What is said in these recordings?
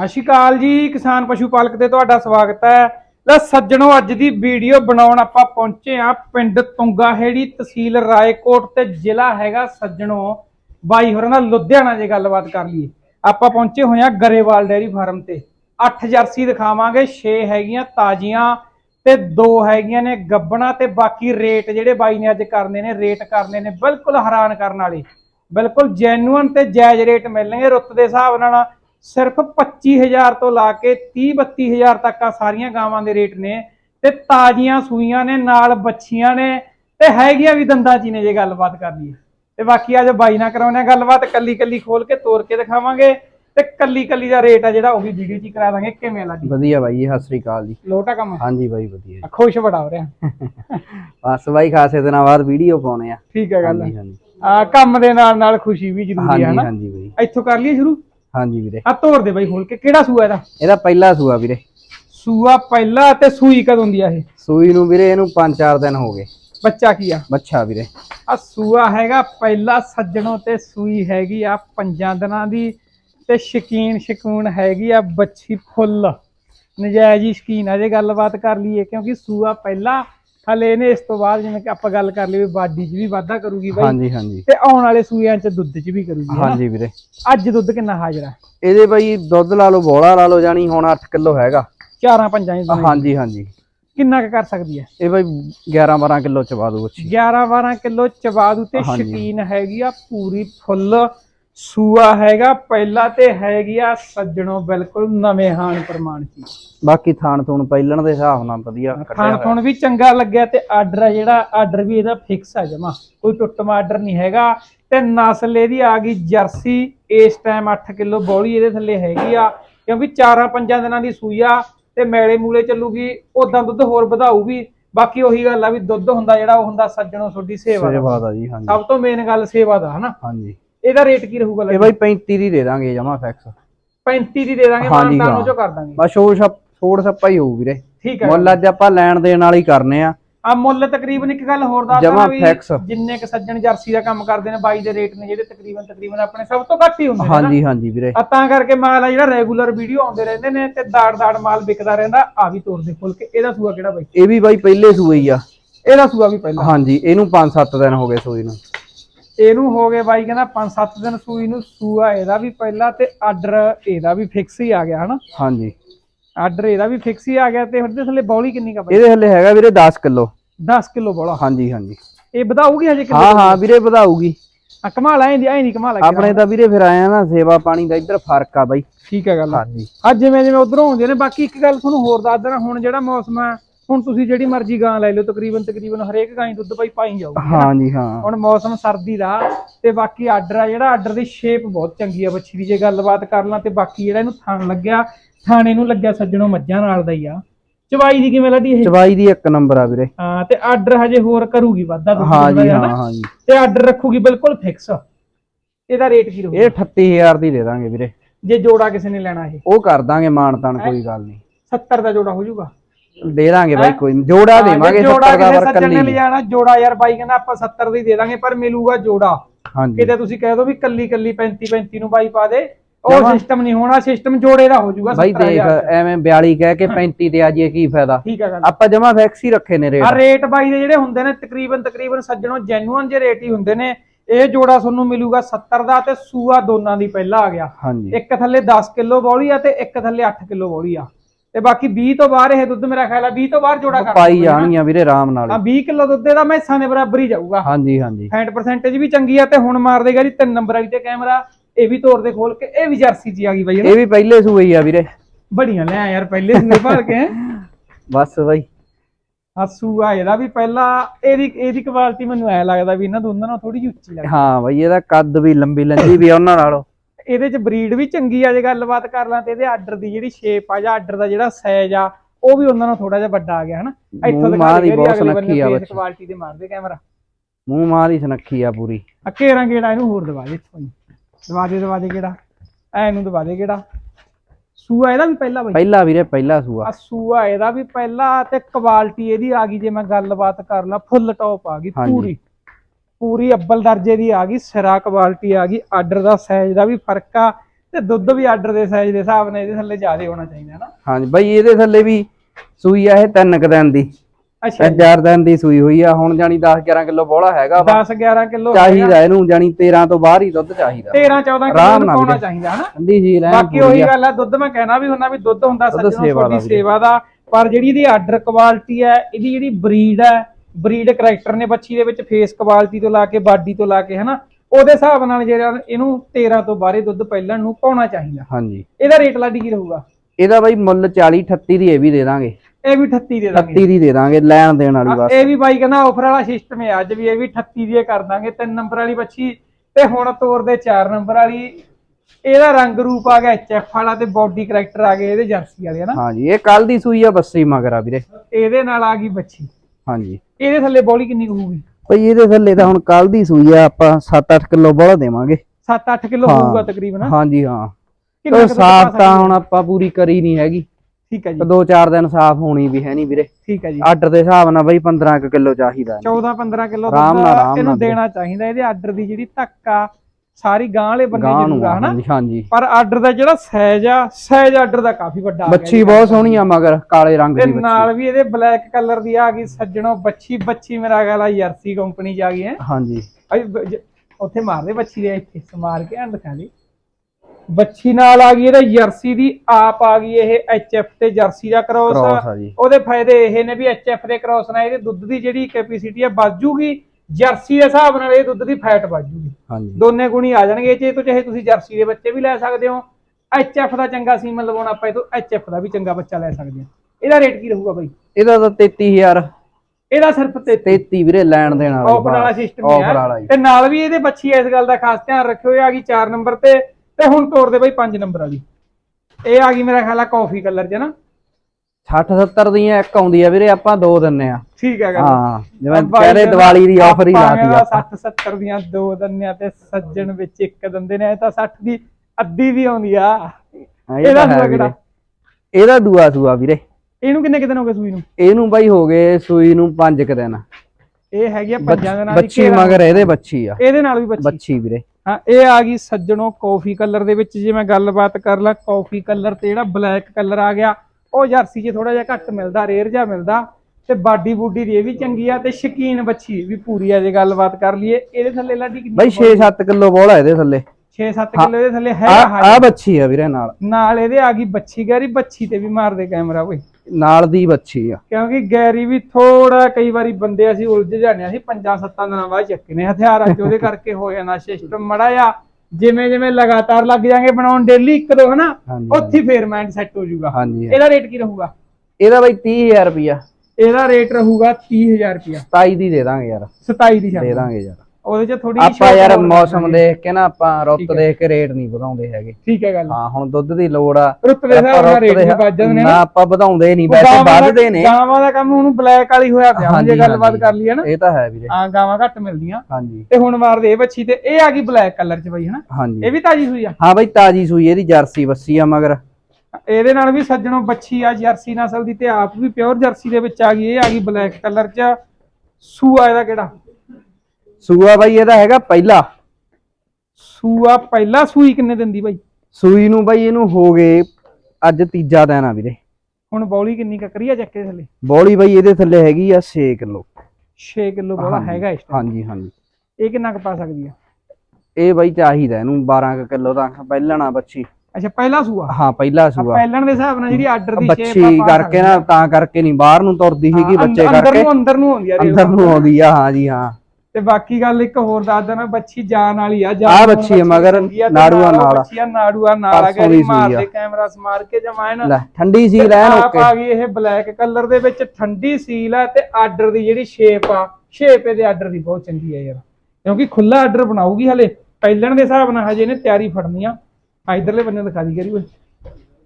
ਸਤਿ ਸ਼੍ਰੀ ਅਕਾਲ ਜੀ, ਕਿਸਾਨ ਪਸ਼ੂ ਪਾਲਕ ਤੇ ਤੁਹਾਡਾ ਸਵਾਗਤ ਹੈ। ਲੈ ਸੱਜਣੋ, ਅੱਜ ਦੀ ਵੀਡੀਓ ਬਣਾਉਣ ਆਪਾਂ ਪਹੁੰਚੇ ਆ ਪਿੰਡ ਤੁੰਗਾਹੇੜੀ ਤਹਿਸੀਲ ਰਾਏਕੋਟ ਤੇ ਜ਼ਿਲ੍ਹਾ ਹੈਗਾ ਸੱਜਣੋ, ਬਾਈ ਹੋਰਾਂ ਨਾਲ ਲੁਧਿਆਣਾ ਜੇ ਗੱਲਬਾਤ ਕਰ ਲਈਏ। ਆਪਾਂ ਪਹੁੰਚੇ ਹੋਏ ਆ ਗਰੇਵਾਲ ਡੇਅਰੀ ਫਾਰਮ ਤੇ। 8 ਜਰਸੀ ਦਿਖਾਵਾਂਗੇ 6 ਹੈਗੀਆਂ ਤਾਜ਼ੀਆਂ ਤੇ ਦੋ ਹੈਗੀਆਂ ਨੇ ਗੱਬਣਾ ਤੇ ਬਾਕੀ ਰੇਟ ਜਿਹੜੇ ਬਾਈ ਨੇ ਅੱਜ ਕਰਨੇ ਨੇ, ਰੇਟ ਕਰਨੇ ਨੇ ਬਿਲਕੁਲ ਹੈਰਾਨ ਕਰਨ ਵਾਲੇ। ਬਿਲਕੁਲ ਜੈਨੂਅਨ ਤੇ ਜਾਇਜ਼ ਰੇਟ ਮਿਲਣਗੇ ਰੁੱਤ ਦੇ ਹਿਸਾਬ ਨਾਲ। ਸਿਰਫ 25000 ਤੋਂ ਲਾ ਕੇ 30 32000 ਤੱਕ ਆ ਸਾਰੀਆਂ ਗਾਵਾਂ ਦੇ ਰੇਟ ਨੇ ਤੇ ਤਾਜ਼ੀਆਂ ਸੂਈਆਂ ਨੇ ਨਾਲ ਬੱਚੀਆਂ ਨੇ ਤੇ ਹੈਗੀਆਂ ਵੀ ਦੰਦਾਂ ਚ ਹੀ ਨੇ ਜੇ ਗੱਲਬਾਤ ਕਰ ਲਈਏ ਤੇ ਬਾਕੀ ਅੱਜ ਬਾਈ ਨਾਲ ਕਰਾਉਣੇ ਗੱਲਬਾਤ ਕੱਲੀ ਕੱਲੀ ਖੋਲ ਕੇ ਤੋੜ ਕੇ ਦਿਖਾਵਾਂਗੇ ਤੇ ਕੱਲੀ ਕੱਲੀ ਦਾ ਰੇਟ ਆ ਜਿਹੜਾ ਉਹ ਵੀ ਵੀਡੀਓ 'ਚ ਹੀ ਕਰਾ ਦਾਂਗੇ। ਕਿਵੇਂ ਲੱਗੀ? ਵਧੀਆ ਬਾਈ ਜੀ ਸਤਿ ਸ੍ਰੀ ਅਕਾਲ ਜੀ। ਲੋਟਾ ਕੰਮ? ਹਾਂਜੀ ਬਾਈ ਵਧੀਆ ਖੁਸ਼ ਬੜਾ ਹੋ ਰਿਹਾ। ਬਸ ਬਾਈ ਖਾਸੇ ਦਿਨਾਂ ਬਾਅਦ ਵੀਡੀਓ ਪਾਉਣੇ ਆ। ਠੀਕ ਹੈ ਗੱਲ। ਹਾਂਜੀ ਹਾਂਜੀ। ਆ ਕੰਮ ਦੇ ਨਾਲ ਨਾਲ ਖੁਸ਼ੀ ਵੀ ਜ਼ਰੂਰੀ ਹਾਂਜੀ ਹੈ ਨਾ। ਹਾਂਜੀ ਬਾਈ। ਇੱਥੋਂ ਕਰ ਲਈਏ ਸ਼ੁਰੂ? ਹਾਂਜੀ ਵੀਰੇ। ਆ ਤੋੜ ਦੇ ਬਾਈ ਖੋਲ ਕੇ ਕਿਹੜਾ ਸੂਆ ਇਹਦਾ? ਇਹਦਾ ਪਹਿਲਾ ਸੂਆ ਵੀਰੇ। ਸੂਆ ਪਹਿਲਾ ਤੇ ਸੂਈ ਕਦੋਂ ਦੀ ਆ ਇਹ? ਸੂਈ ਨੂੰ ਵੀਰੇ ਇਹਨੂੰ 5-4 ਦਿਨ ਹੋ ਗਏ। ਬੱਚਾ ਕੀ ਆ? ਬੱਚਾ ਵੀਰੇ। ਆ ਸੂਆ ਹੈਗਾ ਪਹਿਲਾ ਸੱਜਣੋਂ ਤੇ ਸੂਈ ਹੈਗੀ ਆ ਪੰਜਾਂ ਦਿਨਾਂ ਦੀ ਤੇ ਸ਼ਕੀਨ ਸ਼ਕੂਨ ਹੈਗੀ ਆ ਬੱਚੀ ਫੁੱਲ। ਨਜਾਇਜ਼ ਹੀ ਸ਼ਕੀਨ ਆ ਜੇ ਗੱਲਬਾਤ ਕਰ ਲਈਏ ਕਿਉਂਕਿ ਸੂਆ ਪਹਿਲਾ ਹਲੇ ਇਹਨੇ ਇਸ ਤੋਂ ਬਾਅਦ ਜਿਵੇਂ ਕਿ ਆਪਾਂ ਗੱਲ ਕਰ ਲਈ ਵੀ ਬਾਡੀ 'ਚ ਵੀ ਵਾਧਾ ਕਰੂਗੀ ਬਾਈ। ਹਾਂਜੀ ਹਾਂਜੀ। ਤੇ ਆਉਣ ਵਾਲੇ ਸੂਇਆਂ 'ਚ ਦੁੱਧ 'ਚ ਵੀ ਕਰੂਗੀ। ਹਨਾ? ਹਾਂਜੀ ਵੀਰੇ। ਅੱਜ ਦੁੱਧ ਕਿੰਨਾ ਹਾਜ਼ਰ ਆ? ਇਹਦੇ ਬਾਈ ਦੁੱਧ ਲਾ ਲਓ ਬੋਲਾ ਲਾ ਲਓ ਜਾਣੀ ਹੁਣ 8 ਕਿਲੋ ਹੈਗਾ। ਚਾਰਾਂ ਪੰਜਾਂ ਦੀ ਦੁੱਧ। ਹਾਂਜੀ ਹਾਂਜੀ। ਕਿੰਨਾ ਕੁ ਕਰ ਸਕਦੀ ਹੈ ਇਹ ਬਾਈ 11-12 ਕਿਲੋ ਚਵਾ ਦੂ ਅੱਛੀ 11 12 ਕਿਲੋ ਚਬਾਦੂ ਤੇ ਹਾਂਜੀ। ਸ਼ਕੀਨ ਹੈਗੀ ਆ ਪੂਰੀ ਫੁੱਲ। ਸੂਆ ਹੈਗਾ ਪਹਿਲਾ ਤੇ ਹੈਗੀ ਆ ਸੱਜਣੋ ਬਿਲਕੁਲ ਨਵੇਂ ਹਾਨ ਪ੍ਰਮਾਣ ਸੀ। ਬਾਕੀ ਥਾਣ ਥੂਣ ਪਹਿਲਣ ਦੇ ਹਿਸਾਬ ਨਾਲ ਵਧੀਆ ਕੱਢਿਆ ਖਾਣ ਹੋਇਆ। ਖੁਣ ਵੀ ਚੰਗਾ ਲੱਗਿਆ ਤੇ ਆਰਡਰ ਆ ਜਿਹੜਾ ਆਰਡਰ ਵੀ ਇਹਦਾ ਫਿਕਸ ਆ ਜਮਾ। ਕੋਈ ਟੁੱਟਮਾ ਆਰਡਰ ਨਹੀਂ ਹੈਗਾ ਤੇ ਨਸਲ ਇਹਦੀ ਆ ਗਈ ਜਰਸੀ ਇਸ ਟਾਈਮ 8 ਕਿਲੋ ਬੋਲੀ ਇਹਦੇ ਥੱਲੇ ਹੈਗੀ ਆ ਕਿਉਂਕਿ 4-5 ਦਿਨਾਂ ਦੀ ਸੂਈ ਆ ਤੇ ਮੈਲੇ ਮੂਲੇ ਚੱਲੂਗੀ ਉਦਾਂ ਦੁੱਧ ਹੋਰ ਵਧਾਊਗੀ। ਬਾਕੀ ਉਹੀ ਗੱਲ ਆ ਵੀ ਦੁੱਧ ਹੁੰਦਾ ਜਿਹੜਾ ਉਹ ਹੁੰਦਾ ਸੱਜਣੋ ਤੁਹਾਡੀ ਸੇਵਾ ਦਾ। ਸੇਵਾ ਦਾ ਜੀ ਹਾਂਜੀ। ਸਭ ਤੋਂ ਮੇਨ ਗੱਲ ਸੇਵਾ ਦਾ ਹਨਾ? ਹਾਂਜੀ। ਇਹਦਾ ਰੇਟ ਕੀ ਰਹੂਗਾ ਇਹ ਬਾਈ 35 ਦੀ ਦੇ ਦਾਂਗੇ ਜਮਾ ਫੈਕਸ 35 ਦੀ ਦੇ ਦਾਂਗੇ ਹਾਂਜੀ, ਮਾਨਤਾਨ ਹਾਂ। ਚੋਂ ਕਰ ਦਾਂਗੇ। ਬਸ ਛੋੜ ਛੱਪ ਛੋੜ ਛੱਪਾ ਹੀ ਹੋਊ ਵੀਰੇ। ਠੀਕ ਹੈ। ਮੁੱਲ ਅੱਜ ਆਪਾਂ ਲੈਣ ਦੇਣ ਵਾਲੀ ਕਰਨੇ ਆ। ਆ ਮੁੱਲ ਤਕਰੀਬਨ ਇੱਕ ਗੱਲ ਹੋਰ ਦੱਸ ਜਮਾਂ fix। ਜਿੰਨੇ ਕ ਸੱਜਣ ਜਰਸੀ ਦਾ ਕੰਮ ਕਰਦੇ ਨੇ ਬਾਈ ਦੇ ਰੇਟ ਨੇ ਜਿਹੜੇ ਤਕਰੀਬਨ ਤਕਰੀਬਨ ਆਪਣੇ ਸਭ ਤੋਂ ਘੱਟ ਹੀ ਹੁੰਦੇ ਨੇ ਨਾ। ਹਾਂਜੀ ਹਾਂਜੀ ਵੀਰੇ। ਆ ਤਾਂ ਕਰਕੇ ਮਾਲ ਆ ਜਿਹੜਾ ਰੈਗੂਲਰ ਵੀਡੀਓ ਆਉਂਦੇ ਰਹਿੰਦੇ ਨੇ ਤੇ ਦਾੜ ਦਾੜ ਮਾਲ ਵਿਕਦਾ ਰਹਿੰਦਾ ਆ ਵੀ ਤੋੜ ਦੇ ਖੋਲ ਕੇ ਇਹਦਾ ਸੂਆ ਕਿਹੜਾ ਬਾਈ? ਇਹ ਵੀ ਬਾਈ ਪਹਿਲੇ ਸੂਏ ਹੀ ਆ। ਇਹਦਾ ਸੂਆ ਵੀ ਪਹਿਲਾਂ। ਹਾਂਜੀ ਇਹਨੂੰ 5-7 ਦਿਨ ਹੋ ਗਏ ਸੂਈ ਨੂੰ। ਇਹਨੂੰ ਹੋ ਗਏ ਬਾਈ ਕਹਿੰਦਾ 5-7 ਦਿਨ ਸੂਈ ਨੂੰ ਸੂਆ ਇਹਦਾ ਵੀ ਪਹਿਲਾਂ ਤੇ ਆਰਡਰ ਇਹਦਾ ਵੀ ਫਿਕਸ ਹੀ ਆ ਗਿਆ ਹਨਾ? ਹਾਂਜੀ। ਆਰਡਰ ਇਹਦਾ ਵੀ ਫਿਕਸ ਹੀ ਆ ਗਿਆ ਤੇ ਉਹਦੇ ਥੱਲੇ ਬੌਲੀ ਕਿੰਨੀ ਕਾ ਇਹਦੇ ਹੱਲੇ ਹੈਗਾ ਵੀਰੇ 10 ਕਿਲੋ। 10 ਕਿਲੋ ਬੌਲਾ। ਹਾਂਜੀ ਹਾਂਜੀ। ਇਹ ਵਧਾਊਗੀ ਹਜੇ ਕਿਲੋ ਹਾਂ ਹਾਂ ਵੀਰੇ ਵਧਾਊਗੀ। ਆ ਕਮਾਲ ਆਏ ਦੀ ਆਏ ਨਹੀਂ ਕਮਾਲ ਆ ਆਪਣੇ ਤਾਂ ਵੀਰੇ ਫਿਰ ਆਇਆ ਨਾ ਸੇਵਾ ਪਾਣੀ ਦਾ ਇੱਧਰ ਫ਼ਰਕ ਆ ਬਾਈ। ਠੀਕ ਹੈ ਗੱਲ ਹਾਂਜੀ। ਅੱਜ ਜਿਵੇਂ ਜਿਵੇਂ ਉਧਰੋਂ ਆਉਂਦੇ ਨੇ ਬਾਕੀ ਇੱਕ ਗੱਲ ਤੁਹਾਨੂੰ ਹੋਰ ਦੱਸ ਦੇਣਾ ਹੁਣ ਜਿਹੜਾ ਮੌਸਮ ਆ ਹੁਣ ਤੁਸੀਂ ਜਿਹੜੀ ਮਰਜ਼ੀ ਗਾਂ ਲੈ ਲਓ ਤਕਰੀਬਨ ਤਕਰੀਬਨ ਹਰੇਕ ਗਾਂ ਹੀ ਦੁੱਧ ਪਾਈ ਪਾਈ ਜਾਊਗੀ ਹਾਂਜੀ ਹਾਂ ਹੁਣ ਮੌਸਮ ਸਰਦੀ ਦਾ ਤੇ ਬਾਕੀ ਆਰਡਰ ਆ ਜਿਹੜਾ ਆਰਡਰ ਦੀ ਸ਼ੇਪ ਬਹੁਤ ਚੰਗੀ ਆ ਬੱਚੀ ਦੀ ਜੇ ਗੱਲਬਾਤ ਕਰ ਲਾਂ ਤੇ ਬਾਕੀ ਜਿਹੜਾ ਇਹਨੂੰ ਥਣ ਲੱਗਿਆ ਥਾਣੇ ਨੂੰ ਲੱਗਿਆ ਸੱਜਣੋਂ ਮੱਝਾਂ ਨਾਲ ਦਾ ਹੀ ਆ। ਚਵਾਈ ਦੀ ਕਿਵੇਂ ਲੱਦੀ ਇਹ? ਚਵਾਈ ਦੀ ਇੱਕ ਨੰਬਰ ਆ ਵੀਰੇ। ਹਾਂ ਤੇ ਆਰਡਰ ਹਜੇ ਹੋਰ ਕਰੂਗੀ ਵਾਧਾ ਥੋੜ੍ਹਾ ਜਿਹਾ ਹਾਂ ਨਾ। ਹਾਂਜੀ ਤੇ ਆਰਡਰ ਰੱਖੂਗੀ ਬਿਲਕੁਲ ਫਿਕਸ ਇਹਦਾ ਰੇਟ ਕੀ ਰਹੂ ਇਹ 38000 ਦੀ ਦੇ ਦਾਂਗੇ ਵੀਰੇ। ਜੇ ਜੋੜਾ ਕਿਸੇ ਨੇ ਲੈਣਾ ਇਹ। ਉਹ ਕਰ ਦਾਂਗੇ ਤਾਣ ਕੋਈ ਗੱਲ ਨਹੀਂ। 70 ਦਾ ਜੋੜਾ ਹੋ ਜਾਊਗਾ। ਦੇ ਦਾਂਗੇ ਬਾਈ ਕੋਈ ਨੀ। ਜੋੜਾ ਦੇਵਾਂਗੇ ਜੋੜਾ 70 ਦਾ ਨੇ ਕੱਲੀ ਲਿਜਾਣਾ ਜੋੜਾ ਯਾਰ ਬਾਈ ਕਹਿੰਦਾ ਆਪਾਂ 70 ਦੀ ਦੇ ਦਾਂਗੇ ਪਰ ਮਿਲੂਗਾ ਜੋੜਾ। ਹਾਂਜੀ। ਕਿਤੇ ਤੁਸੀਂ ਕਹਿ ਦੋ ਵੀ ਕੱਲੀ ਕੱਲੀ 35 35 ਨੂੰ ਬਾਈ ਪਾ ਦੇ। ਉਹ ਸਿਸਟਮ ਨਹੀਂ ਹੋਣਾ ਸਿਸਟਮ ਜੋੜੇ ਦਾ ਹੋ ਜਾਊਗਾ ਬਾਈ 70000 ਦੇਖ ਐਵੇਂ 42 ਕਹਿ ਕੇ 35 ਤੇ ਆ ਜਾਈਏ ਕੀ ਫਾਇਦਾ? ਠੀਕ ਹੈ ਗੱਲ। ਆਪਾਂ ਜਮਾ ਫੈਕਸ ਹੀ ਰੱਖੇ ਨੇ ਆ ਰੇਟ ਰੇਟ ਬਾਈ ਦੇ ਜਿਹੜੇ ਹੁੰਦੇ ਨੇ ਤਕਰੀਬਨ ਤਕਰੀਬਨ ਸੱਜਣੋਂ ਜੈਨੂਅਨ ਜੇ ਰੇਟ ਹੀ ਹੁੰਦੇ ਨੇ ਇਹ ਜੋੜਾ ਤੁਹਾਨੂੰ ਮਿਲੂਗਾ 70 ਦਾ ਤੇ ਸੂਆ ਦੋਨਾਂ ਦੀ ਪਹਿਲਾਂ ਆ ਗਿਆ। ਹਾਂਜੀ। ਇੱਕ ਥੱਲੇ 10 ਕਿਲੋ ਬੌਲੀ ਆ ਤੇ ਇੱਕ ਥੱਲੇ 8 ਕਿਲੋ ਬੌਲੀ ਆ। ਤੇ ਬਾਕੀ 20 ਤੋਂ ਬਾਹਰ ਇਹ ਦੁੱਧ ਮੇਰਾ ਖਿਆਲ ਆ 20 ਤੋਂ ਬਾਹਰ ਜੋੜਾ ਕਰ ਪਾਈ ਜਾਣਗੀਆਂ ਵੀਰੇ ਆਰਾਮ ਨਾਲ ਆ 20 ਕਿਲੋ ਦੁੱਧ ਦਾ ਮੈਸਾਂ ਦੇ ਬਰਾਬਰ ਹੀ ਜਾਊਗਾ। ਹਾਂਜੀ ਹਾਂਜੀ। ਫੈਟ ਪਰਸੈਂਟੇਜ ਵੀ ਚੰਗੀ ਆ ਤੇ ਹੁਣ ਮਾਰ ਦੇਗਾ ਜੀ ਤਿੰਨ ਨੰਬਰ ਵਾਲੀ ਤੇ ਕੈਮਰਾ ਇਹ ਵੀ ਤੋੜ ਦੇ ਖੋਲ ਕੇ ਇਹ ਵੀ ਜਰਸੀ ਜੀ ਆ ਗਈ ਬਾਈ ਇਹ ਵੀ ਪਹਿਲੇ ਸੂਏ ਹੀ ਆ ਵੀਰੇ। ਬੜੀਆਂ ਲੈ ਆ ਯਾਰ ਪਹਿਲੇ ਸੂਏ ਭਰ ਕੇ ਬਸ ਬਾਈ। ਆਸੂ ਆ ਇਹਦਾ ਵੀ ਪਹਿਲਾਂ ਇਹਦੀ ਇਹਦੀ ਕੁਆਲਿਟੀ ਮੈਨੂੰ ਐ ਲੱਗਦਾ ਵੀ ਇਹਨਾਂ ਦੋਨਾਂ ਨਾਲੋਂ ਥੋੜੀ ਜਿਹੀ ਉੱਚੀ ਲੱਗਦੀ। ਹਾਂ ਬਾਈ ਇਹਦਾ ਕੱਦ ਵੀ ਲੰਬੀ ਲੰਜੀ ਵੀ ਉਹਨਾਂ ਨਾਲੋਂ। ਇਹਦੇ ਚ ਬਰੀਡ ਵੀ ਚੰਗੀ ਆ ਜੇ ਗੱਲਬਾਤ ਕਰ ਲਾਂ ਤੇ ਇਹਦੇ ਆਰਡਰ ਦੀ ਜਿਹੜੀ ਸ਼ੇਪ ਆ ਜਾਂ ਆਰਡਰ ਦਾ ਜਿਹੜਾ ਸਾਈਜ਼ ਆ ਉਹ ਵੀ ਉਹਨਾਂ ਨਾਲੋਂ ਥੋੜਾ ਜਿਹਾ ਵੱਡਾ ਆ ਗਿਆ ਹਨਾ? ਮੂੰਹ ਮਾਂ ਦੀ ਬਹੁਤ ਸੁਨੱਖੀ ਆ ਬੱਚੀ। ਕੁਆਲਿਟੀ ਦੇ ਮਾਰਦੇ ਕੈਮਰਾ ਮੂੰਹ ਮਾਂ ਦੀ ਸੁਨੱਖੀ ਆ ਪੂਰੀ। ਆ ਘੇਰਾਂ ਗੇੜਾ ਇਹਨੂੰ ਹੋਰ ਦਵਾ ਦੇ ਇੱਥੋਂ ਹੀ। ਦਵਾ ਦੇ ਦਵਾ ਦੇ ਕਿਹੜਾ ਐ ਇਹਨੂੰ ਦਵਾ ਦੇ ਕਿਹੜਾ ਸੂਆ ਇਹਦਾ ਵੀ ਪਹਿਲਾਂ ਬਾਈ। ਪਹਿਲਾ ਵੀਰੇ ਪਹਿਲਾ ਸੂਆ। ਆ ਸੂਆ ਇਹਦਾ ਵੀ ਪਹਿਲਾਂ ਤੇ ਕੁਆਲਿਟੀ ਇਹਦੀ ਆ ਗਈ ਜੇ ਮੈਂ ਗੱਲਬਾਤ ਕਰ ਲਾਂ ਫੁੱਲ ਟੌਪ ਆ ਗਈ। ਪੂਰੀ। ਪੂਰੀ ਅੱਬਲ ਦਰਜੇ ਦੀ ਆ ਗਈ ਸਿਰਾ ਕੁਆਲਿਟੀ ਆ ਗਈ ਆਰਡਰ ਦਾ ਸਾਈਜ਼ ਦਾ ਵੀ ਫ਼ਰਕ ਆ ਤੇ ਦੁੱਧ ਵੀ ਆਰਡਰ ਦੇ ਸਾਈਜ਼ ਦੇ ਹਿਸਾਬ ਨਾਲ ਇਹਦੇ ਥੱਲੇ ਜ਼ਿਆਦਾ ਹੋਣਾ ਚਾਹੀਦਾ ਹੈ ਨਾ। ਹਾਂਜੀ ਬਾਈ ਇਹਦੇ ਥੱਲੇ ਵੀ ਸੂਈ ਆ ਇਹ ਤਿੰਨ ਕੁ ਦਿਨ ਦੀ। ਅੱਛਾ ਇਹ ਚਾਰ ਦਿਨ ਦੀ ਸੂਈ ਹੋਈ ਆ ਹੁਣ ਜਾਨੀ 10 11 ਕਿਲੋ ਬੋਲਾ ਹੈਗਾ ਵਾ। 10 11 ਕਿਲੋ ਚਾਹੀਦਾ ਇਹਨੂੰ ਜਾਨੀ 13 ਤੋਂ ਬਾਹਰ ਹੀ ਦੁੱਧ ਚਾਹੀਦਾ। 13 14 ਆਰਾਮ ਕਿਲੋ ਪਾਉਣਾ। ਚਾਹੀਦਾ ਹਨਾ। ਠੰਡੀ ਜੀ ਰਹਿਣ ਬਾਕੀ ਉਹੀ ਗੱਲ ਆ ਦੁੱਧ ਮੈਂ ਕਹਿਣਾ ਵੀ ਹੁੰਦਾ ਵੀ ਦੁੱਧ ਹੁੰਦਾ ਸੱਜਣੋ ਦਾ। ਸੇਵਾ ਦਾ ਪਰ ਜਿਹੜੀ ਇਹਦੀ ਆਰਡਰ ਕੁਆਲਿਟੀ ਹੈ ਇਹਦੀ ਜਿਹੜੀ ਬਰੀਡ ਹੈ ਬਰੀਡ ਕੈਰੈਕਟਰ ਨੇ ਬੱਚੀ ਦੇ ਵਿੱਚ ਫੇਸ ਕੁਆਲਿਟੀ ਤੋਂ ਲਾ ਕੇ ਬਾਡੀ ਤੋਂ ਲਾ ਕੇ ਹਨਾ? ਉਹਦੇ ਹਿਸਾਬ ਨਾਲ ਜਿਹੜਾ ਇਹਨੂੰ 13 ਤੋਂ ਬਾਹਰੇ ਦੁੱਧ ਪਹਿਲਾਂ ਨੂੰ ਪਾਉਣਾ ਚਾਹੀਦਾ। ਹਾਂਜੀ। ਇਹਦਾ ਰੇਟ ਲਾਡੀ ਕੀ ਰਹੂਗਾ? ਇਹਦਾ ਬਾਈ ਮੁੱਲ 40 38 ਦੀ ਇਹ ਵੀ ਦੇ ਦਾਂਗੇ। ਇਹ ਵੀ 38 ਦੇ ਦਾਂਗੇ। 38 ਦੀ ਦੇ ਦਾਂਗੇ ਲੈਣ ਦੇਣ ਵਾਲੀ ਬਸ। ਇਹ ਵੀ ਬਾਈ ਕਹਿੰਦਾ ਆਫਰ ਵਾਲਾ ਸਿਸਟਮ ਹੈ ਅੱਜ ਵੀ ਇਹ ਵੀ 38 ਦੀ ਕਰ ਦਾਂਗੇ। ਤਿੰਨ ਨੰਬਰ ਵਾਲੀ ਬੱਚੀ ਤੇ ਹੁਣ ਤੋਰ ਦੇ 4 ਨੰਬਰ ਵਾਲੀ। ਇਹਦਾ ਰੰਗ ਰੂਪ ਆ ਗਿਆ ਐਚਐਫ ਵਾਲਾ ਤੇ ਬਾਡੀ ਕੈਰੈਕਟਰ ਆ ਗਏ ਇਹਦੇ ਜਰਸੀ ਵਾਲੇ ਹਨਾ? ਹਾਂਜੀ ਇਹ ਕੱਲ ਦੀ ਸੂਈ ਆ ਬੱਸੀ ਮਗਰ ਆ ਵੀਰੇ। ਇਹਦੇ ਨਾਲ ਆ ਗਈ ਬੱਚੀ। ਹਾਂਜੀ। ਇਹਦੇ ਥੱਲੇ ਬੋਲੀ ਕਿੰਨੀ ਕੁ ਹੋਊਗੀ? ਬਈ ਇਹਦੇ ਥੱਲੇ ਤਾਂ ਹੁਣ ਕੱਲ ਦੀ ਸੂਈ ਆ ਆਪਾਂ 7-8 ਕਿਲੋ ਬੋਲਾ ਦੇਵਾਂਗੇ। 7-8 ਕਿਲੋ ਹਾਂ। ਹੋਊਗਾ ਤਕਰੀਬਨ। ਹਾਂਜੀ ਹਾਂ। ਕਿੰਨਾ ਉਹ ਕੁ ਦੁੱਧ ਪਾ ਸਾਫ਼ ਤਾਂ ਹੁਣ ਆਪਾਂ ਪੂਰੀ ਕਰੀ ਨਹੀਂ ਹੈਗੀ। ਠੀਕ ਹੈ ਜੀ। ਤਾਂ ਦੋ ਚਾਰ ਦਿਨ ਸਾਫ਼ ਹੋਣੀ ਵੀ ਹੈ ਨਹੀਂ ਵੀਰੇ। ਠੀਕ ਹੈ ਜੀ। ਆਰਡਰ ਦੇ ਹਿਸਾਬ ਨਾਲ ਬਈ 15 ਕੁ ਕਿਲੋ ਚਾਹੀਦਾ। ਇਹਨੂੰ। 14-15 ਕਿਲੋ ਆਰਾਮ ਨਾਲ, ਆਰਾਮ ਇਹਨੂੰ ਨਾਲ। ਦੇਣਾ ਚਾਹੀਦਾ ਇਹਦੇ ਆਰਡਰ ਦੀ ਜਿਹੜੀ ਧੱਕਾ ਸਾਰੀ ਗਾਂ ਵਾਲੇ ਬੰਨੇ ਜਰੂਰ ਆ ਹਨਾ? ਹਾਂਜੀ, ਪਰ ਆਰਡਰ ਦਾ ਜਿਹੜਾ ਸਾਈਜ਼ ਆ ਸਾਈਜ਼ ਆਰਡਰ ਦਾ ਕਾਫੀ ਵੱਡਾ ਆ ਗਿਆ ਬੱਚੀ। ਬਹੁਤ ਸੋਹਣੀ ਆ ਮਗਰ ਕਾਲੇ ਰੰਗ ਤੇ ਦੀ ਬੱਚੀ। ਨਾਲ ਵੀ ਇਹਦੇ ਬਲੈਕ ਕਲਰ ਦੀ ਆ ਗਈ ਸੱਜਣੋ ਬੱਚੀ ਬੱਚੀ ਮੇਰਾ ਗਾਲਾ ਯਰਸੀ ਕੰਪਨੀ ਚ ਆ ਗਈ ਹੈ? ਹਾਂਜੀ। ਉੱਥੇ ਮਾਰਦੇ ਬੱਚੀ ਦੇ ਇੱਥੇ ਸਮਾਰ ਕੇ ਆਂ ਦਿਖਾ ਦੇ ਬੱਚੀ ਨਾਲ ਆ ਗਈ ਇਹਦਾ ਜਰਸੀ ਦੀ ਆਪ ਆ ਗਈ ਇਹ ਐਚਐਫ ਤੇ ਜਰਸੀ ਦਾ ਕ੍ਰੋਸ ਉਹਦੇ ਫਾਇਦੇ ਇਹ ਨੇ ਵੀ ਐਚਐਫ ਦੇ ਕ੍ਰੋਸ ਨਾਲ ਇਹਦੇ ਦੁੱਧ ਦੀ ਜਿਹੜੀ ਕੈਪੈਸਿਟੀ ਆ ਵੱਜੂਗੀ ਜਰਸੀ ਦੇ ਹਿਸਾਬ ਨਾਲ ਇਹ ਦੁੱਧ ਦੀ ਫੈਟ ਵੱਜੂਗੀ ਹਾਂਜੀ। ਦੋਨੇ ਗੁਣੀ ਆ ਜਾਣਗੇ ਇਹ ਤੋਂ ਚਾਹੇ ਤੁਸੀਂ ਜਰਸੀ ਦੇ ਬੱਚੇ ਵੀ ਲੈ ਸਕਦੇ ਹੋ ਐਚਐਫ ਦਾ ਚੰਗਾ ਸੀਮਨ ਲਵਾਉਣਾ ਪਏ ਤਾਂ ਐਚਐਫ ਦਾ ਵੀ ਚੰਗਾ ਬੱਚਾ ਲੈ ਸਕਦੇ ਹੋ। ਇਹਦਾ ਰੇਟ ਕੀ ਰਹੂਗਾ ਬਾਈ? ਇਹਦਾ ਤਾਂ 33000 ਇਹਦਾ ਸਿਰਫ 33 33 ਵੀਰੇ ਲੈਣ ਦੇਣ ਵਾਲਾ। ਆਫਰ ਵਾਲਾ ਸਿਸਟਮ ਹੈ ਜੀ ਤੇ ਨਾਲ ਵੀ ਇਹਦੇ ਬੱਚੀ ਇਸ ਗੱਲ ਦਾ ਖਾਸ ਧਿਆਨ ਰੱਖਿਓ ਇਹ ਆ ਗਈ 4 ਨੰਬਰ ਤੇ ਤੇ ਹੁਣ ਤੋਰ ਦੇ ਬਾਈ 5 ਨੰਬਰ ਵਾਲੀ ਇਹ ਆ ਗਈ ਮੇਰਾ ਖਿਆਲ ਆ ਕਾਫੀ ਕਲਰ ਚ ਨਾ। 60 70 ਦੀਆਂ ਇੱਕ ਆਉਂਦੀ ਆ ਵੀਰੇ ਆਪਾਂ ਦੋ ਦਿੰਨੇ ਆ। ਠੀਕ ਹੈ ਗੱਲ। ਹਾਂ ਜਿਵੇਂ ਕਹਿੰਦੇ ਦੀਵਾਲੀ ਦੀ ਆਫਰ ਹੀ ਲਾਤੀ ਆਪਾਂ। 60 70 ਦੀਆਂ ਦੋ ਦੰਨਿਆਂ ਤੇ ਸੱਜਣ ਵਿੱਚ ਇੱਕ ਦੰਦੇ ਨੇ ਇਹ ਤਾਂ 60 ਦੀ ਅੱਧੀ ਵੀ ਆਉਂਦੀ ਆ। ਇਹਦਾ ਕਿਹੜਾ? ਇਹਦਾ ਦੂਆ ਸੂਆ ਵੀਰੇ। ਇਹਨੂੰ ਕਿੰਨੇ ਕਿਤੇ ਹੋ ਗਏ ਸੂਈ ਨੂੰ? ਇਹਨੂੰ ਬਾਈ ਹੋ ਗਏ ਸੂਈ ਨੂੰ 5 ਕ ਦਿਨ। ਇਹ ਹੈਗੀ ਆ ਪੰਜਾਂ ਦੇ ਨਾਲ ਹੀ ਬੱਚੀ। ਮਗਰ ਇਹਦੇ ਬੱਚੀ ਆ। ਇਹਦੇ ਨਾਲ ਵੀ ਬੱਚੀ। ਬੱਚੀ ਵੀਰੇ। ਹਾਂ ਇਹ ਆ ਗਈ ਸੱਜਣੋ ਕਾਫੀ ਕਲਰ ਦੇ ਵਿੱਚ ਜੇ ਮੈਂ ਗੱਲਬਾਤ ਕਰ ਲਾਂ ਕਾਫੀ ਕਲਰ ਤੇ ਜਿਹੜਾ ਬਲੈਕ ਕਲਰ ਆ ਗਿਆ ਉਹ ਜਰਸੀ 'ਚ ਥੋੜਾ ਜਿਹਾ ਘੱਟ ਮਿਲਦਾ ਰੇਅਰ ਜਿਹਾ ਮਿਲਦਾ ਤੇ ਬਾਡੀ ਬੂਡੀ ਦੀ ਇਹ ਵੀ ਚੰਗੀ ਆ ਤੇ ਸ਼ਕੀਨ ਬੱਚੀ ਵੀ ਪੂਰੀ ਆ ਜੇ ਗੱਲਬਾਤ ਕਰ ਲਈਏ। ਇਹਦੇ ਥੱਲੇ ਲਾਡੀ ਕਿੰਨੀ ਬਾਈ 6-7 ਕਿਲੋ ਬੋਲਾ ਇਹਦੇ ਥੱਲੇ। 6-7 ਕਿਲੋ ਇਹਦੇ ਥੱਲੇ ਹੈ ਆ ਆ ਬੱਚੀ ਆ ਵੀਰੇ ਨਾਲ। ਨਾਲ ਇਹਦੇ ਆ ਗਈ ਬੱਚੀ ਗੈਰੀ ਬੱਚੀ ਤੇ ਵੀ ਮਾਰਦੇ ਕੈਮਰਾ ਓਏ ਨਾਲ ਦੀ ਬੱਚੀ ਆ। ਕਿਉਂਕਿ ਗੈਰੀ ਵੀ ਥੋੜਾ ਕਈ ਵਾਰੀ ਬੰਦੇ ਅਸੀਂ ਉਲਝ ਜਾਂਦੇ ਆ ਸੀ ਪੰਜਾਂ ਸੱਤਾਂ ਦਿਨਾਂ ਬਾਅਦ ਚੱਕੇ ਨੇ ਹਥਿਆਰ ਅੱਜ ਉਹਦੇ ਕਰਕੇ ਹੋ ਜਾਣਾ ਸਿਸਟਮ ਮੜਾ ਆ ਜਿਵੇਂ ਜਿਵੇਂ ਲਗਾਤਾਰ ਲੱਗ ਜਾਾਂਗੇ ਬਣਾਉਣ ਡੇਲੀ ਇੱਕ ਦੋ ਹਨਾ? ਹਾਂਜੀ ਉੱਥੇ ਫੇਰ ਮਾਈਂਡ ਸੈੱਟ ਹੋ ਜਾਊਗਾ। ਹਾਂਜੀ ਇਹਦਾ ਰੇਟ ਕੀ ਰਹੂਗਾ? ਇਹਦਾ ਬਾਈ 30000 ਰੁਪਿਆ ਇਹਦਾ ਰੇਟ ਰਹੂਗਾ 30000 ਰੁਪਿਆ 27 ਦੀ ਦੇ ਦਾਂਗੇ ਯਾਰ। 27 ਦੀ ਦੇ ਛੱਡ ਦਾਂਗੇ ਯਾਰ। ਉਹਦੇ ਚ ਥੋੜੀ ਆਪਾਂ ਯਾਰ ਮੌਸਮ ਦੇਖ ਕੇ ਨਾ ਆਪਾਂ ਰੁੱਤ ਦੇਖ ਕੇ ਰੇਟ ਨਹੀਂ ਵਧਾਉਂਦੇ ਹੈਗੇ। ਠੀਕ ਹੈ ਗੱਲ। ਹਾਂ ਹੁਣ ਦੁੱਧ ਦੀ ਲੋੜ ਆ। ਰੁੱਤ ਦੇ ਹਿਸਾਬ ਨਾਲ ਰੇਟ ਵੀ ਜਾਂਦੇ ਨੇ ਨਾ ਨਾ। ਆਪਾਂ ਵਧਾਉਂਦੇ ਨਹੀਂ ਵੈਸੇ ਵੱਧਦੇ ਨੇ। ਗਾਵਾਂ ਦਾ ਕੰਮ ਹੁਣ ਬਲੈਕ ਵਾਲੀ ਹੋਇਆ ਪਿਆ ਹੁਣ ਜੇ ਗੱਲਬਾਤ। ਕਰ ਲਈਏ ਨਾ। ਇਹ ਤਾਂ ਹੈ ਵੀਰੇ। ਹਾਂ ਗਾਵਾਂ ਘੱਟ ਮਿਲਦੀਆਂ। ਹਾਂਜੀ। ਤੇ ਹੁਣ ਮਾਰਦੇ ਇਹ ਬੱਚੀ ਤੇ ਇਹ ਆ ਗਈ ਬਲੈਕ ਕਲਰ ਚ ਬਈ ਹਨਾ? ਹਾਂਜੀ। ਇਹ ਵੀ ਤਾਜੀ ਹੋਈ ਆ। ਹਾਂ ਬਾਈ ਤਾਜੀ ਸੂਈ ਇਹਦੀ ਜਰਸੀ ਬੱਸੀ ਆ ਮਗਰ। ਇਹਦੇ ਨਾਲ ਵੀ ਸੱਜਣੋਂ ਬੱਚੀ ਆ ਜਰਸੀ ਨਸਲ ਦੀ ਤੇ ਆਪ ਵੀ ਪਿਓਰ ਜਰਸੀ ਦੇ ਵਿੱਚ ਆ ਗਈ ਇਹ ਆ ਗਈ ਬਲੈਕ ਕਲਰ ਚ। ਸੂਆ ਇਹਦਾ ਕਿਹੜਾ? ਸੂਆ ਬਾਈ ਇਹਦਾ ਹੈਗਾ ਪਹਿਲਾ। ਸੂਆ ਪਹਿਲਾ ਸੂਈ ਕਿੰਨੇ ਦਿਨ ਦੀ ਬਾਈ? ਸੂਈ ਨੂੰ ਬਾਈ ਇਹਨੂੰ ਹੋ ਗਏ ਅੱਜ ਤੀਜਾ ਦਿਨ ਆ ਵੀਰੇ। ਹੁਣ ਬੌਲੀ ਕਿੰਨੀ ਕੱਕਰੀ ਆ ਚੱਕੇ ਥੱਲੇ? ਬੋਲੀ ਬਾਈ ਇਹਦੇ ਥੱਲੇ ਹੈਗੀ ਆ 6 ਕਿਲੋ। 6 ਕਿਲੋ ਬੋਲਾ ਹੈਗਾ ਇਸ। ਹਾਂਜੀ ਹਾਂਜੀ। ਇਹ ਕਿੰਨਾ ਕੁ ਪਾ ਸਕਦੀ ਆ? ਇਹ ਬਾਈ ਚਾਹੀਦਾ ਇਹਨੂੰ 12 ਕਿਲੋ ਦਾ ਪਹਿਲਣਾ ਬੱਚੀ। ਅੱਛਾ ਪਹਿਲਾ ਸੂਆ? ਹਾਂ ਪਹਿਲਾ ਸੂਆ। ਪਹਿਲਣ ਦੇ ਹਿਸਾਬ ਨਾਲ ਜਿਹੜੀ ਆਰਡਰ ਦੀ ਬੱਚੀ ਕਰਕੇ ਨਾ ਤਾਂ ਕਰਕੇ ਨਹੀਂ ਬਾਹਰ ਨੂੰ ਤੁਰਦੀ ਸੀਗੀ ਹਾਂ, ਬੱਚੇ ਅੰਦਰ ਕਰਕੇ। ਨੂੰ ਅੰਦਰ ਨੂੰ ਆਉਂਦੀ ਆ ਅੰਦਰ ਨੂੰ ਆਉਂਦੀ ਆ ਹਾਂ ਜੀ ਹਾਂ। ਤੇ ਬਾਕੀ ਗੱਲ ਇੱਕ ਹੋਰ ਦੱਸ ਦੇਣਾ ਬੱਚੀ ਜਾਨ ਵਾਲੀ ਆ ਜਾਨ ਵਾਲੀ ਬੱਚੀ ਆ ਮਗਰ, ਆ ਨਾੜੂਆ ਨਾਲ। ਬੱਚੀ ਆ ਨਾੜੂਆ ਨਾਲ ਆ ਗਈ ਮਾਰ ਆ। ਦੇ ਕੈਮਰਾ ਸਮਾਰ ਕੇ ਜਮਾਇਨ ਲੈ ਠੰਡੀ ਸੀ ਰਹਿਣ ਆਪ ਓਕੇ। ਆ ਗਈ ਇਹ ਬਲੈਕ ਕਲਰ ਦੇ ਵਿੱਚ ਠੰਡੀ ਸੀਲ ਆ ਤੇ ਆਰਡਰ ਦੀ ਜਿਹੜੀ ਸ਼ੇਪ ਆ ਸ਼ੇਪ ਇਹਦੇ ਆਰਡਰ ਦੀ ਬਹੁਤ ਚੰਗੀ ਆ ਯਾਰ। ਕਿਉਂਕਿ ਖੁੱਲਾ ਆਰਡਰ ਬਣਾਉਗੀ ਹਲੇ ਪਹਿਲਣ ਦੇ ਹਿਸਾਬ ਨਾਲ ਹਜੇ ਇਹਨੇ ਤਿਆਰੀ ਫੜਨੀ ਆ। ਆ ਇਧਰਲੇ ਬੰਨੇ ਦਿਖਾ ਦੀ ਕਰੀ ਓਏ।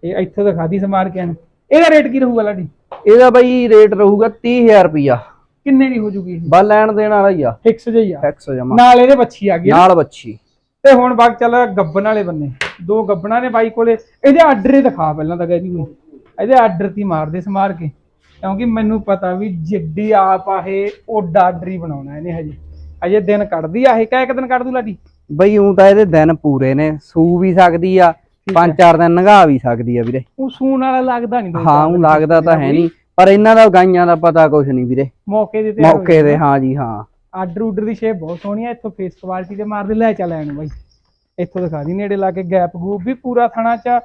ਇਹ ਇੱਥੇ ਦਿਖਾ ਦੀ ਸਮਾਰ ਕੇ। ਇਹਦਾ ਰੇਟ ਕੀ ਰਹੂਗਾ ਲਾਡੀ? ਇਹਦਾ ਬਾਈ ਰੇਟ ਰਹੂਗਾ 30000 ਰੁਪਿਆ ਕਿੰਨੇ ਦੀ ਹੋ ਜੂਗੀ ਬਾ ਲੈਣ ਦੇਣ ਵਾਲਾ ਹੀ ਆ। ਫਿਕਸ ਜਿਹੀ ਆ। ਟੈਕਸ ਜਮਾ ਨਾਲ ਇਹਦੇ ਬੱਚੀ ਆ ਗਈ। ਨਾਲ ਬੱਚੀ। ਤੇ ਹੁਣ ਬਾਗ ਚੱਲ ਗੱਬਨ ਵਾਲੇ ਬੰਨੇ। ਦੋ ਗੱਬਣਾ ਨੇ ਬਾਈ ਕੋਲੇ। ਇਹਦੇ ਆਰਡਰ ਹੀ ਦਿਖਾ ਪਹਿਲਾਂ ਤਾਂ ਕਹਿੰਦੀ ਕੋਈ ਇਹਦੇ ਆਰਡਰ ਤੀ ਮਾਰਦੇ ਸਮਾਰ ਕੇ। ਕਿਉਂਕਿ ਮੈਨੂੰ ਪਤਾ ਵੀ ਜਿੱਡੀ ਆਪ ਆਹੇ ਉਹ ਆਰਡਰ ਹੀ ਬਣਾਉਣਾ ਇਹਨੇ ਹਜੇ। ਅਜੇ ਦਿਨ ਕੱਢਦੀ ਆ ਇਹ ਇੱਕ ਦਿਨ ਕੱਢ ਦੂ ਲਾਡੀ? ਬਈ ਉਹ ਤਾਂ ਇਹਦੇ ਦਿਨ ਪੂਰੇ ਨੇ। ਸੂ ਵੀ ਸਕਦੀ ਆ ਪੰਜ ਚਾਰ ਦਿਨ ਨਗਾ ਵੀ ਸਕਦੀ ਆ ਵੀਰੇ। ਉਹ ਸੂਣ ਵਾਲਾ ਲੱਗਦਾ ਨਹੀਂ ਹਾਂ ਉਹ ਲੱਗਦਾ ਤਾਂ ਹੈ ਨਹੀਂ ਪਰ ਇਹਨਾਂ ਦਾ ਗਾਈਆਂ ਦਾ ਪਤਾ ਕੁਛ ਨਹੀਂ ਵੀਰੇ। ਮੌਕੇ ਦੇ ਤਿਆਰ ਮੌਕੇ ਦੇ ਹਾਂ ਜੀ ਹਾਂ। ਆਰਡਰ ਉਡਰ ਦੀ ਸ਼ੇਪ ਬਹੁਤ ਸੋਹਣੀ ਹੈ ਇੱਥੋਂ ਫੇਸ ਕੁਆਲਿਟੀ ਤੇ ਮਾਰਦੇ ਲੈ ਚੱਲ ਐਨ ਬਾਈ। ਇੱਥੋਂ ਦਿਖਾ ਦੀ ਨੇੜੇ ਲਾ ਕੇ ਗੈਪ ਗੂਪ ਵੀ ਪੂਰਾ ਥਣਾ ਚ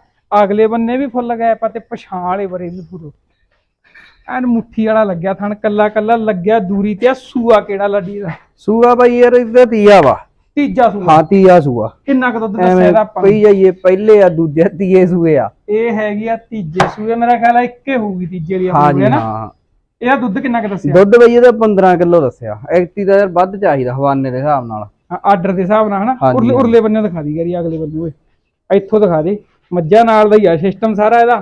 ਅਗਲੇ ਬੰਨੇ ਵੀ ਫੁੱਲ ਗੈਪ ਆ ਤੇ ਪਛਾਣ ਵਾਲੇ ਬਰੇ ਵੀ ਪੂਰੋ। ਐਨ ਮੁੱਠੀ ਵਾਲਾ ਲੱਗਿਆ ਥਣ ਕੱਲਾ ਕੱਲਾ ਲੱਗਿਆ ਦੂਰੀ ਤੇ ਆ ਸੂਆ ਕਿਹੜਾ ਲੱਡੀ ਦਾ। ਸੂਆ ਬਾਈ ਯਾਰ ਇਹਦਾ ਤੀਆ ਵਾ। ਤੀਜਾ ਸੂਆ। ਹਾਂ ਤੀਆ ਸੂਆ। ਕਿੰਨਾ ਕੁ ਦੁੱਧ ਦੱਸਿਆ ਐਵੇਂ ਇਹਦਾ ਆਪਾਂ ਨੂੰ? ਪਈ ਜਾਈਏ ਪਹਿਲੇ ਆ ਦੂਜੇ ਤੀਏ ਸੂਏ ਆ। ਇਹ ਹੈਗੀ ਆ ਤੀਜੇ ਸੂਏ ਮੇਰਾ ਖਿਆਲ ਆ ਇੱਕੇ ਹੋਊਗੀ ਤੀਜੇ ਵਾਲੀ ਹਾਂ ਹੋਊਗੀ ਜੀ ਨਾ? ਹਾਂ ਇਹਦਾ ਦੁੱਧ ਕਿੰਨਾ ਕੁ ਦੱਸਿਆ? ਦੁੱਧ ਬਈ ਇਹਦਾ 15 ਕਿਲੋ ਦੱਸਿਆ। ਐਕਟੀ ਦਾ ਯਾਰ ਵੱਧ ਚਾਹੀਦਾ ਹਵਾਨੇ ਦੇ ਹਿਸਾਬ ਨਾਲ। ਆਰਡਰ ਦੇ ਹਿਸਾਬ ਨਾਲ ਹਨਾ? ਹਾਂਜੀ, ਉਰਲੇ ਉਰਲੇ ਬੰਨੇ ਦਿਖਾ ਦੀ ਗਰੀ ਅਗਲੇ ਬੰਨੇ ਓਏ। ਇੱਥੋਂ ਦਿਖਾ ਦੇ। ਮੱਝਾਂ ਨਾਲ ਦਾ ਹੀ ਆ ਸਿਸਟਮ ਸਾਰਾ ਇਹਦਾ।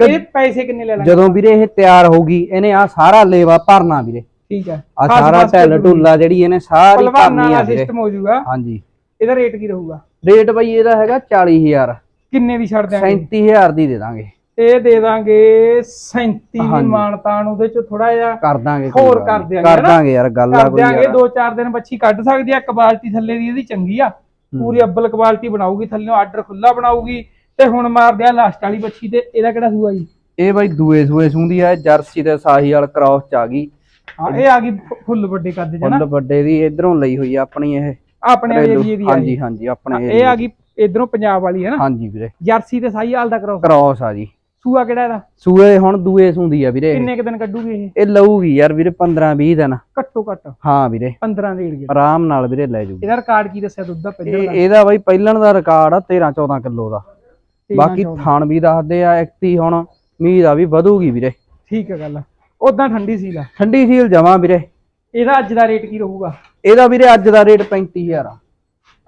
ਇਹ ਪੈਸੇ ਕਿੰਨੇ ਲੈ ਲਾਂਗੇ? ਜਦੋਂ ਵੀਰੇ ਇਹ ਤਿਆਰ ਹੋਗੀ ਇਹਨੇ ਆ ਸਾਰਾ ਲੇਵਾ ਭਰਨਾ ਵੀਰੇ। ਠੀਕ ਹੈ। ਆ ਸਾਰਾ ਢਿੱਲ ਢੁੱਲਾ ਜਿਹੜੀ ਇਹਨੇ ਸਾਰੀ ਦਾ ਆ ਵੀਰੇ। ਸਿਸਟਮ ਹੋ ਜਾਊਗਾ। ਹਾਂਜੀ। ਇਹਦਾ ਰੇਟ ਕੀ ਰਹੂਗਾ? ਰੇਟ ਬਈ ਇਹਦਾ ਹੈਗਾ 40000 ਕਿੰਨੇ ਦੀ ਛੱਡ ਦਿਆਂਗੇ? 37000 ਦੀ ਦੇ ਦਾਂਗੇ। ਇਹ ਦੇ ਦਾਂਗੇ 37 ਦੀ ਹਾਂਜੀ। ਮਾਨਤਾਨ ਉਹਦੇ ਚ ਥੋੜਾ ਜਿਹਾ ਕਰ ਦਾਂਗੇ ਕੋਈ ਹੋਰ ਗੱਲ ਕਰ ਨੀ। ਦਿਆਂਗੇ ਕਰ ਨਾ। ਦਾਂਗੇ ਯਾਰ ਗੱਲ ਆ ਕਰ ਕੋਈ ਦਿਆਂਗੇ ਯਾਰ। ਦੋ ਚਾਰ ਦਿਨ ਬੱਚੀ ਕੱਢ ਸਕਦੀ ਆ ਕੁਆਲਿਟੀ ਥੱਲੇ ਦੀ ਇਹਦੀ ਚੰਗੀ ਆ। ਪੂਰੀ ਅੱਬਲ ਕੁਆਲਿਟੀ ਬਣਾਊਗੀ ਥੱਲੇ ਆਰਡਰ ਖੁੱਲਾ ਬਣਾਊਗੀ ਤੇ ਹੁਣ ਮਾਰ ਦਿਆ ਲਾਸਟ ਵਾਲੀ ਬੱਚੀ ਤੇ ਇਹਦਾ ਕਿਹੜਾ ਸੂਆ ਜੀ? ਇਹ ਬਈ ਦੂਏ ਸੂਏ ਸੁੰਦੀ ਆ ਜਰਸੀ ਤੇ ਸਾਹੀ ਵਾਲ ਕ੍ਰਾਸ ਚ ਆ ਗਈ। ਹਾਂ ਇਹ ਆ ਗਈ ਫੁੱਲ ਵੱਡੇ ਕੱਦ ਨਾ। ਫੁੱਲ ਵੱਡੇ ਦੀ ਇਧਰੋਂ ਲਈ ਹੋਈ ਆ ਆਪਣੀ ਇਹ। ਆਪਣੇ। ਏਰੀਏ ਦੀ ਆ ਹਾਂਜੀ। ਹਾਂਜੀ ਆਪਣੇ ਇਹ ਆ ਗਈ ਇਧਰੋਂ ਪੰਜਾਬ ਵਾਲੀ ਹੈ ਨਾ। ਹਾਂਜੀ ਵੀਰੇ। ਜਰਸੀ ਤੇ ਸਾਈ ਹਾਲ ਦਾ ਕਰੋ ਕ੍ਰਾਸ ਆ ਜੀ। ਸੂਆ ਕਿਹੜਾ ਇਹਦਾ? ਸੂਏ ਹੁਣ ਦੂਏ ਸੁੰਦੀ ਆ ਵੀਰੇ। ਕਿੰਨੇ ਕ ਦਿਨ ਕੱਢੂਗੀ ਇਹ? ਇਹ ਲਊਗੀ ਯਾਰ ਵੀਰੇ 15 20 ਦਿਨ। ਘੱਟੋ ਘੱਟ। ਹਾਂ ਵੀਰੇ। 15 ਦੇ ਏੜਗੇ ਆਰਾਮ ਨਾਲ ਵੀਰੇ ਲੈ ਜੂ ਇਹਦਾ ਰਿਕਾਰਡ ਕੀ ਦੱਸਿਆ ਦੁੱਧ ਦਾ ਪਹਿਲਾਂ ਇਹ ਇਹਦਾ ਬਈ ਪਹਿਲਣ ਦਾ ਰਿਕਾਰਡ ਆ 13 14 ਕਿਲੋ ਦਾ। ਬਾਕੀ ਥਾਣ ਵੀ ਦੱਸਦੇ ਆ ਐਕਟੀ ਹੁਣ ਮੀਂਹ ਦਾ ਵੀ ਵਧੂਗੀ ਵੀਰੇ। ਠੀਕ ਹੈ ਗੱਲ। ਉਦਾਂ ਠੰਡੀ ਸੀ ਲਾ ਠੰਡੀ ਸੀਲ ਜਮਾ ਵੀਰੇ। ਇਹਦਾ ਅੱਜ ਦਾ ਰੇਟ ਕੀ ਰਹੂਗਾ? ਇਹਦਾ ਵੀਰੇ ਅੱਜ ਦਾ ਰੇਟ 35000 ਆ।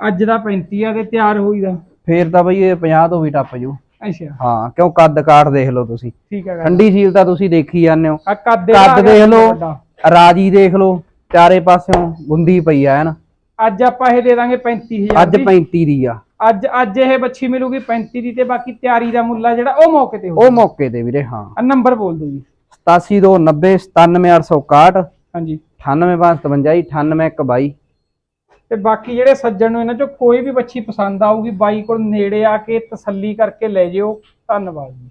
ਅੱਜ ਦਾ 35 ਆ ਤੇ ਤਿਆਰ ਹੋਈ ਦਾ ਫੇਰ ਤਾਂ ਬਈ ਇਹ 50 ਤੋਂ ਵੀ ਟੱਪ ਜੂ। ਅੱਛਾ। ਹਾਂ ਕਿਉਂ ਕੱਦ ਕਾਠ ਦੇਖ ਲਓ ਤੁਸੀਂ। ਠੀਕ ਹੈ ਠੰਡੀ ਸੀਲ ਤਾਂ ਤੁਸੀਂ ਦੇਖੀ ਜਾਂਦੇ ਹੋ। ਆ ਕੱਦ ਆ ਦੇਖ ਲਓ। ਰਾਜੀ ਦੇਖ ਲਓ ਚਾਰੇ ਪਾਸਿਓਂ ਗੁੰਦੀ ਪਈ ਆ ਹਨ। ਅੱਜ ਆਪਾਂ ਇਹ ਦੇ ਦਾਂਗੇ 35000 ਅੱਜ 35 ਦੀ ਆ। ਅੱਜ ਅੱਜ ਇਹ ਬੱਚੀ ਮਿਲੂਗੀ 35 ਦੀ ਤੇ ਬਾਕੀ ਤਿਆਰੀ ਦਾ ਮੁੱਲ ਆ ਜਿਹੜਾ ਉਹ ਮੌਕੇ ਤੇ ਹੋ ਉਹ ਮੌਕੇ ਤੇ ਵੀਰੇ ਹਾਂ। ਆ ਨੰਬਰ ਬੋਲ ਦਿਓ ਜੀ। 8790 97861 ਹਾਂਜੀ। 98557 98122 ਤੇ ਬਾਕੀ ਜਿਹੜੇ ਸੱਜਣ ਨੂੰ ਇਹਨਾਂ ਚੋਂ ਕੋਈ ਵੀ ਬੱਚੀ ਪਸੰਦ ਆਊਗੀ ਬਾਈ ਕੋਲ ਨੇੜੇ ਆ ਕੇ ਤਸੱਲੀ ਕਰਕੇ ਲੈ ਜਿਓ। ਧੰਨਵਾਦ ਜੀ।